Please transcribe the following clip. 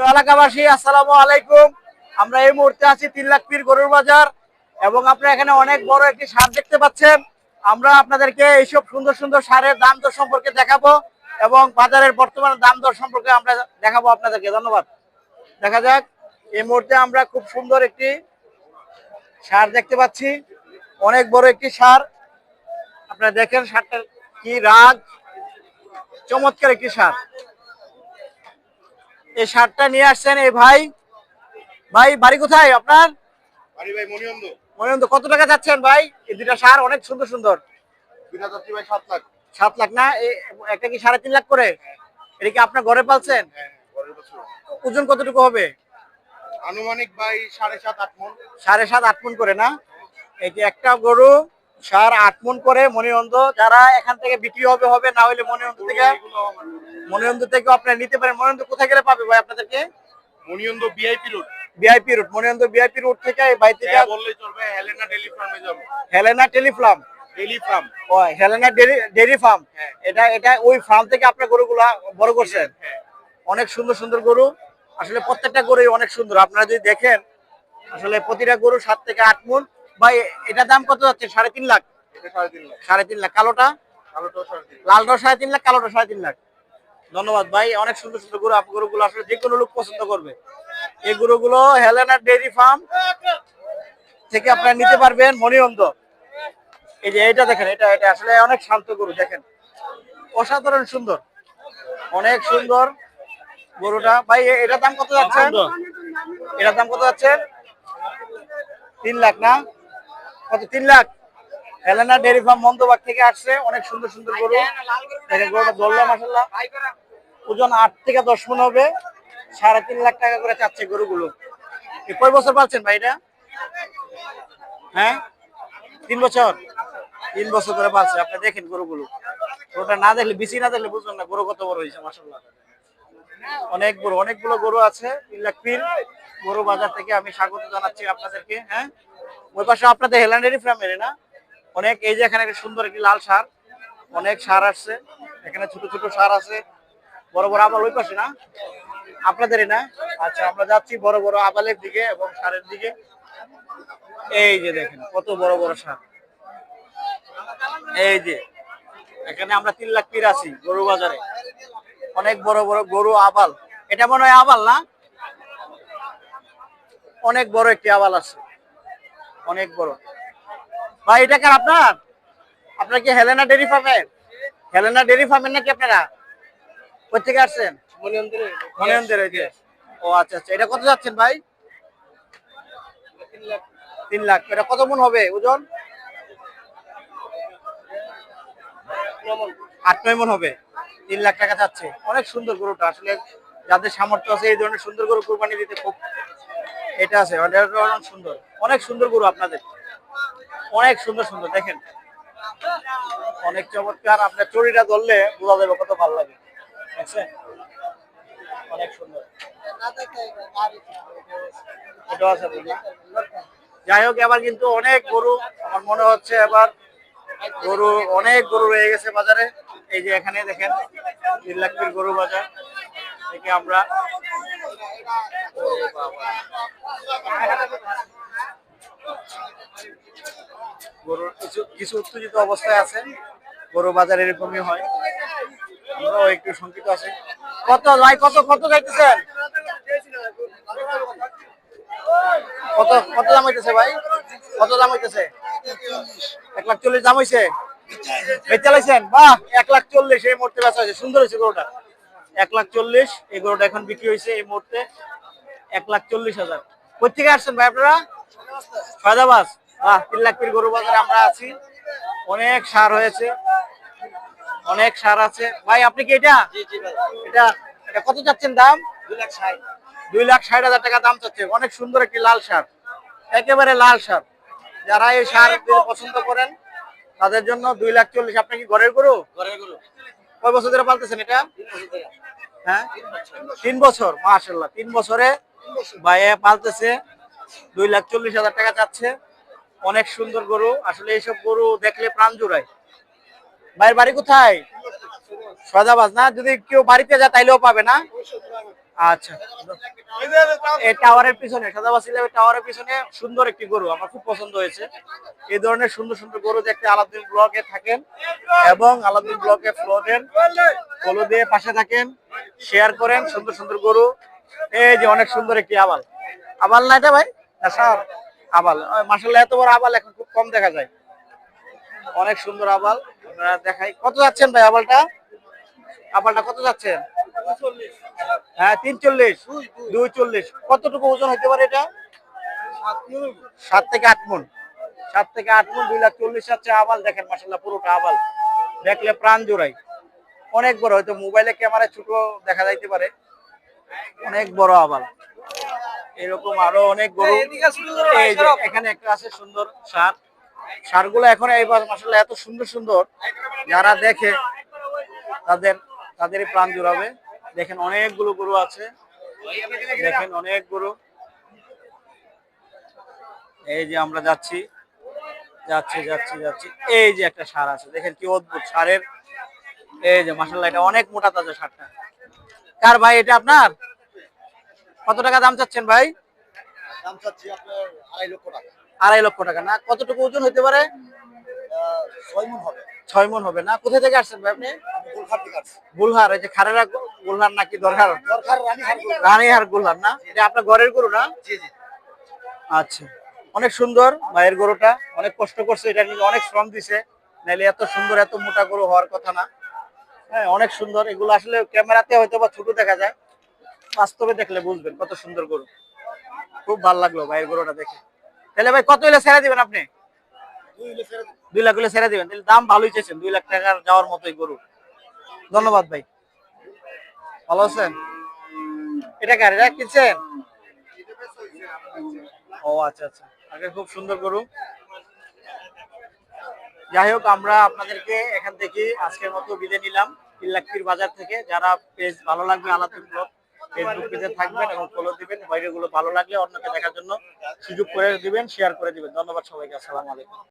প্রিয় এলাকাবাসী, আসসালামু আলাইকুম। আমরা এই মুহূর্তে আছি তিন লাখ পীর গরুর বাজার এবং আপনারা এখানে অনেক বড় একটি সার দেখতে পাচ্ছেন। আমরা আপনাদেরকে এইসব সুন্দর সুন্দর সারের দাম দর সম্পর্কে দেখাবো এবং বাজারের বর্তমান দাম দর সম্পর্কে আমরা দেখাবো আপনাদেরকে। ধন্যবাদ। দেখা যাক, এই মুহূর্তে আমরা খুব সুন্দর একটি সার দেখতে পাচ্ছি। অনেক বড় একটি সার। আপনারা দেখেন সারটার কি রাগ, চমৎকার একটি সার। এই সারটা নিয়ে আসছেন এই ভাই। ভাই বাড়ি কোথায় আপনার? বাড়ি ভাই মনিয়ন্দ কত টাকা যাচ্ছেন ভাই? এই দুটা সার অনেক সুন্দর সুন্দর। ভাই সাত লাখ। না? একটা কি সাড়ে তিন লাখ করে? এটা কি আপনার ঘরে পালছেন? হ্যাঁ বছর ওজন কতটুকু হবে? আনুমানিক ভাই সাড়ে সাত আট মন। সাড়ে সাত আট মন করে না? এই যে একটা গরু। সার আট মন করে মনিবন্ধ যারা এখান থেকে বিক্রি হবে হবে না হলে মনিবন্ধ থেকে মনিবন্ধ থেকে আপনারা নিতে পারেন। মনিবন্ধ কোথায় গেলে পাবে ভাই আপনাদেরকে? মনিয়ন্দ বিআইপি রোড ভিআইপি রোড মনিবন্ধ ভিআইপি রোড থেকে এই ভাই থেকে হ্যাঁ বললেই চলবে। হেলেনা ডেলি ফার্মে যাব। হেলেনা টেলিফ্লাম ডেলি ফার্ম ও হেলেনা ডেরি ফার্ম হ্যাঁ। এটা এটা ওই ফার্ম থেকে আপনার গরুগুলা বড় করছেন। হ্যাঁ। অনেক সুন্দর সুন্দর গরু। আসলে প্রত্যেকটা গরুই অনেক সুন্দর। আপনারা যদি দেখেন আসলে প্রতিটা গরু সাত থেকে আট মন। ভাই এটার দাম কত যাচ্ছে? সাড়ে তিন লাখ? সাড়ে তিন লাখ। সাড়ে তিন লাখ। কালোটা? কালোটাও সাড়ে তিন লাখ। লালটা সাড়ে তিন লাখ কালোটা সাড়ে তিন লাখ। ধন্যবাদ ভাই অনেক সুন্দর সুন্দর গরু গরুগুলো আসলে যে কোনো লোক পছন্দ করবে। এই গরুগুলো হেলেনা ডেয়ারি ফার্ম থেকে আপনারা নিতে পারবেন মনিবন্ধ এই যে এটা দেখেন এটা এটা আসলে অনেক শান্ত গরু দেখেন। অসাধারণ সুন্দর। অনেক সুন্দর গরুটা। ভাই এটার দাম কত যাচ্ছে? এটার দাম কত যাচ্ছে? তিন লাখ না? কত তিন লাখ। হেলেনা ডেয়ারি ফার্ম মন্দবাগ থেকে আসছে, অনেক সুন্দর সুন্দর গরু। গরুটা ধরলাম মাসাল্লাহ ওজন আট থেকে দশ মন হবে, সাড়ে তিন লাখ টাকা করে চাচ্ছে গরুগুলো। কয় বছর পাচ্ছেন ভাই হ্যাঁ? তিন বছর? তিন বছর করে পাচ্ছে আপনি দেখেন গরুগুলো। গরুটা না দেখলে, বেশি না দেখলে বুঝবেন না, গরু কত বড় হয়েছে মাসাল্লাহ অনেক গরু, অনেকগুলো গরু আছে, তিন লাখ পিন। গরু বাজার থেকে আমি স্বাগত জানাচ্ছি আপনাদেরকে হ্যাঁ? ওই পাশে আপনাদের হেলান্ডারি ফ্রামের না? অনেক, এই যে এখানে একটা সুন্দর একটি লাল সার, অনেক সার আসছে। এখানে ছোট ছোট সার আছে। বড় বড় আবাল ওই পাশে, না? আপনাদেরই, না? আচ্ছা আমরা যাচ্ছি বড় বড় আবালের দিকে এবং সারের দিকে। এই যে দেখেন, কত বড় বড় সার। এই যে, এখানে আমরা তিন লাখ পির আছি গরু বাজারে। অনেক বড় বড় গরু আবাল। এটা মনে হয় আবাল, না? অনেক বড় একটি আবাল আছে। অনেক বড়। ভাই এটা কার আপনার? আপনার কি হেলেনা ডেরি ফার্মের হেলেনা ডেরি ফার্মের নাকি আপনারা? কোথেকে আসছেন? মনিয়ন্দের ওই যে। ও আচ্ছা আচ্ছা। এটা কত যাচ্ছেন ভাই? তিন লাখ। এটা কত মন হবে ওজন? আট নয় মন হবে। তিন লাখ টাকা যাচ্ছে। অনেক সুন্দর গরুটা। আসলে যাদের সামর্থ্য আছে এই ধরনের সুন্দর গরু কোরবানি দিতে খুব এটা আছে অনেক সুন্দর। অনেক সুন্দর গরু আপনাদের। অনেক সুন্দর সুন্দর, দেখেন। অনেক চমৎকার, আপনার চুরিটা ধরলে বোঝা যাবে কত ভালো লাগে। দেখছেন? অনেক সুন্দর। এটাও আছে? যাই হোক, এবার কিন্তু অনেক গরু, আমার মনে হচ্ছে এবার গরু, অনেক গরু রয়ে গেছে বাজারে। এই যে এখানে দেখেন, তিন লাখ গরু বাজার। থেকে আমরা গরুর কিছু কিছু উত্তেজিত অবস্থায় আছে। গরু বাজার এরকমই হয়। আমরাও একটু শঙ্কিত আছি। কত ভাই, কত কত যাইতেছেন কত কত দাম হইতেছে ভাই? কত দাম হইতেছে? এক লাখ চল্লিশ দাম হইছে? বেচে চালাইছেন বাহ, এক লাখ চল্লিশ এই মুহূর্তে বেচা হয়েছে। সুন্দর হয়েছে গরুটা। এক লাখ চল্লিশ এই গরুটা এখন বিক্রি হয়েছে এই মুহূর্তে এক লাখ চল্লিশ হাজার। কোথেকে আসছেন ভাই আপনারা? ফায়দাবাস বাহ তিন লাখ পির গরু বাজারে আমরা আছি। অনেক সার হয়েছে। অনেক সার আছে। ভাই আপনি কি এটা? এটা এটা কত চাচ্ছেন দাম? দুই লাখ ষাট। হাজার টাকা দাম চাচ্ছে। অনেক সুন্দর একটি লাল সার। একেবারে লাল সার। যারা এই সার পছন্দ করেন তাদের জন্য দুই লাখ চল্লিশ। আপনি কি ঘরের গরু। কয় বছর ধরে পালতেছেন এটা? হ্যাঁ? তিন বছর মার্শাল্লাহ তিন বছরে ভাই পালতেছে, দুই লাখ চল্লিশ হাজার টাকা চাচ্ছে। অনেক সুন্দর গরু, আসলে এইসব গরু দেখলে প্রাণ জুড়ায়। ভাইয়ের বাড়ি কোথায়? সদাবাজ না? যদি কেউ বাড়িতে যায় তাইলেও পাবে না? আচ্ছা। এই টাওয়ারের পিছনে, সাদাবাসিলা টাওয়ারের পিছনে সুন্দর একটি গরু, আমার খুব পছন্দ হয়েছে। এই ধরনের সুন্দর সুন্দর গরু দেখতে আলাদিন ব্লকে থাকেন এবং আলাদিন ব্লকে ফলো দেন দিয়ে পাশে থাকেন শেয়ার করেন, সুন্দর সুন্দর গরু। এই যে অনেক সুন্দর একটি আবাল। আবাল না ভাই? সার। আবাল। মাসাল্লাহ এত বড় আবাল এখন খুব কম দেখা যায়। অনেক সুন্দর আবাল। দেখাই। কত যাচ্ছেন ভাই আবালটা? আবালটা কত যাচ্ছেন? হ্যাঁ তিন চল্লিশ দুই চল্লিশ কতটুকু ওজন হতে পারে এটা? সাত থেকে আট মন। সাত থেকে আট মন দুই লাখ চল্লিশ হচ্ছে আবাল। দেখেন মাসাল্লাহ পুরোটা আবাল। দেখলে প্রাণ জোড়াই অনেক বড় হয়তো মোবাইলে ক্যামেরায় ছোট দেখা যাইতে পারে। অনেক বড় আবাল। এরকম আরও অনেক গরু। এখানে একটা আছে সুন্দর সার। সারগুলো এখন এইবার মাসাল্লাহ এত সুন্দর সুন্দর। যারা দেখে তাদের তাদেরই প্রাণ জুড়াবে দেখেন অনেকগুলো গরু আছে। দেখেন অনেক গরু। এই যে আমরা যাচ্ছি যাচ্ছি যাচ্ছি যাচ্ছি। এই যে একটা সার আছে দেখেন কি অদ্ভুত সারের। এই যে মাসাল্লাহ এটা অনেক মোটা তাজা সারটা। কার ভাই এটা আপনার? কত টাকা দাম চাচ্ছেন ভাই? দাম চাচ্ছি আপনার আড়াই লক্ষ টাকা। আড়াই লক্ষ টাকা। না কতটুকু ওজন হতে পারে? ছয় মন হবে। ছয় মন হবে না? কোথা থেকে আসছেন ভাই আপনি? গুলহার এই যে খারেরা গুলহার নাকি দরকার। রানীহার গুলহার। না? এটা আপনার ঘরের গরু না? আচ্ছা। অনেক সুন্দর ভাইয়ের গরুটা অনেক কষ্ট করছে এটা কিন্তু অনেক শ্রম দিছে। নাইলে এত সুন্দর এত মোটা গরু হওয়ার কথা না। হ্যাঁ অনেক সুন্দর। এগুলো আসলে ক্যামেরাতে হয়তো বা ছোট দেখা যায়। বাস্তবে দেখলে বুঝবেন কত সুন্দর গরু। খুব ভালো লাগল ভাইয়ের গরুটা দেখে। তাহলে ভাই কত হলে ছেড়ে দিবেন আপনি? দুই লাখ ছেড়ে দিবেন। তাহলে দাম ভালোই চেয়েছেন দুই লাখ টাকার যাওয়ার মতোই গরু। ধন্যবাদ ভাই। ভালো আছেন? এটা কার? এটা কিনছেন? ও আচ্ছা আচ্ছা। আগে খুব সুন্দর গরু। যাই হোক, আমরা আপনাদেরকে এখান থেকে আজকের মতো বিদায় নিলাম। তিল্লাক্কির বাজার থেকে যারা পেজ ভালো লাগবে আলাদা ব্লগ ফেসবুক পেজে থাকবেন এবং ফলো দিবেন। বাইরেগুলো ভালো লাগলে অন্যকে দেখার জন্য সুযোগ করে দিবেন শেয়ার করে দিবেন। ধন্যবাদ সবাইকে। আসসালামু আলাইকুম।